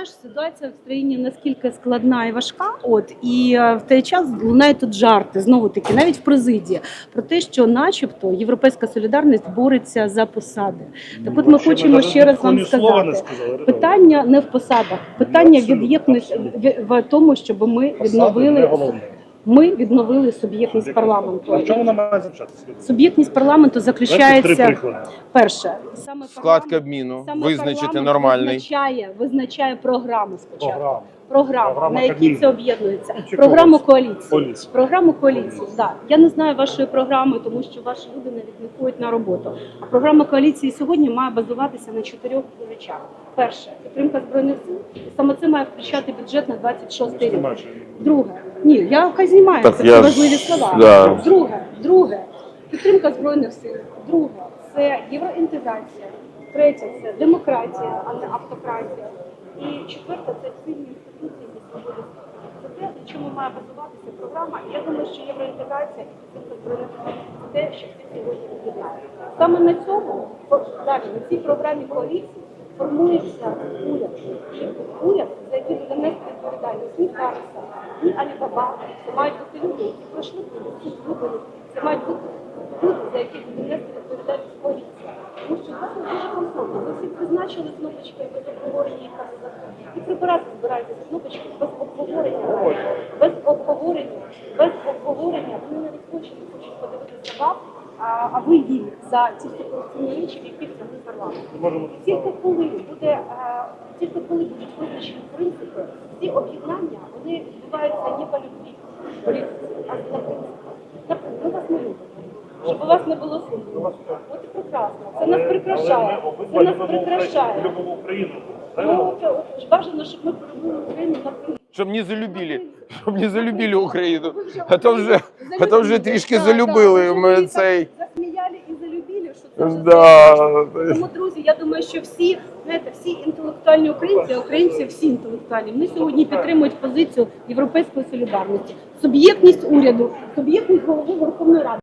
знаєш, ситуація в країні наскільки складна і важка. От і е, в той час лунають тут жарти знову таки, навіть в президії, про те, що, начебто, європейська солідарність бореться за посади. Так от ми Ще хочемо ще раз вам сказати не сказали. Питання не в посадах, питання від'єднаності в тому, щоб ми відновили. Ми відновили суб'єктність парламенту. А чому вона має заключатися? Суб'єктність парламенту заключається перше саме Склад Кабміну саме визначити нормальний. Визначає, визначає програму спочатку. Програма. Програму, Програма на якій це об'єднується. Чи Програму коаліції. Коаліції. Програму коаліції. Да. Я не знаю вашої програми, тому що ваші люди навіть не ходять на роботу. А програма коаліції сьогодні має базуватися на чотирьох речах. Перше підтримка збройних сил. Саме це має включати бюджет на 26 рік. Друге, ні, я знімаю, Так це я ж- важливі слова. да. Друге, друге, підтримка збройних сил. Друге, це євроінтеграція. Третє це демократія, а не автократія. І четверте це сильні інституції зі свободи. Це те, на чому має базуватися програма. І я думаю, що євроінтеграція і підтримка збройних сил це те, що всі сьогодні об'єднає. Саме на цьому далі на цій програмі коаліції формується уряд. Уряд, за який буде нести відповідальність ні Карса, ні Алібаба. Це мають бути люди, які пройшли всі вибори. Це мають бути люди, за буде нести відповідальність коаліція. Тому що зараз дуже комфортно. Ви всі призначили кнопочки без обговорення і так і прибирати збираєтеся кнопочки без обговорення, без обговорення, без обговорення. Вони навіть не хочуть подивитися вам, а, ви їм за ці корупційні речі, в які втягли парламент. Тільки коли буде е, тільки коли будуть визначені принципи, ці об'єднання вони відбуваються не по любві а за принципом. Наприклад, ми вас не любимо. Щоб у вас не було сумніву. От і прекрасно. Це нас прикрашає. Це нас прикрашає. Любимо Україну. Ну, бажано, щоб ми полюбили Україну наприклад. Щоб не залюбили, щоб не залюбили Україну. А то вже, а то вже трішки залюбили. Ми цей. засміяли і залюбили, що це Да. Тому, друзі, я думаю, що всі, знаєте, всі інтелектуальні українці, а українці всі інтелектуальні, вони сьогодні підтримують позицію європейської солідарності, суб'єктність уряду, суб'єктність голови Верховної Ради.